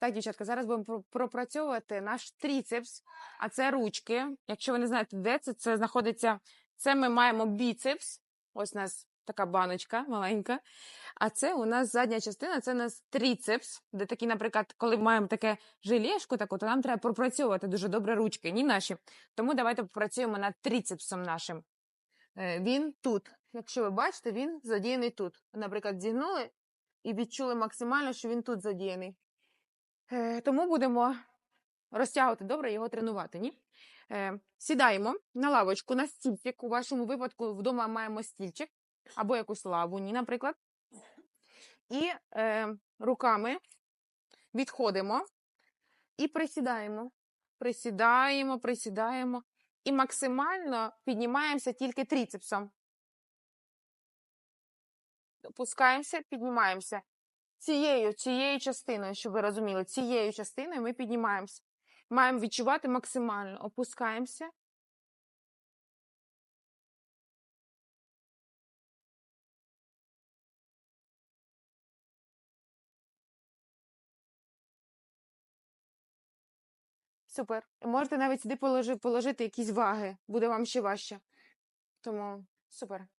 Так, дівчатка, зараз будемо пропрацьовувати наш тріцепс, а це ручки. Якщо ви не знаєте, де це, це знаходиться. Це ми маємо біцепс. Ось у нас така баночка маленька. А це у нас задня частина, це у нас тріцепс, де такі, наприклад, коли маємо таке желешку, таку, то нам треба пропрацьовувати дуже добре ручки, ні наші. Тому давайте попрацюємо над тріцепсом нашим. Е, Він тут. Якщо ви бачите, він задіяний тут. Наприклад, зігнули і відчули максимально, що він тут задіяний. Е, Тому будемо розтягувати добре його тренувати. Ні? Е, Сідаємо на лавочку, на стільчик. У вашому випадку вдома маємо стільчик або якусь лаву, ні, наприклад. І е, руками відходимо і присідаємо. Присідаємо, присідаємо. І максимально піднімаємося тільки тріцепсом. Опускаємося, піднімаємося. Цією, цією частиною, щоб ви розуміли, цією частиною ми піднімаємося. Маємо відчувати максимально. Опускаємося. Супер. Можете навіть сюди положи, положити якісь ваги, буде вам ще важче. Тому супер.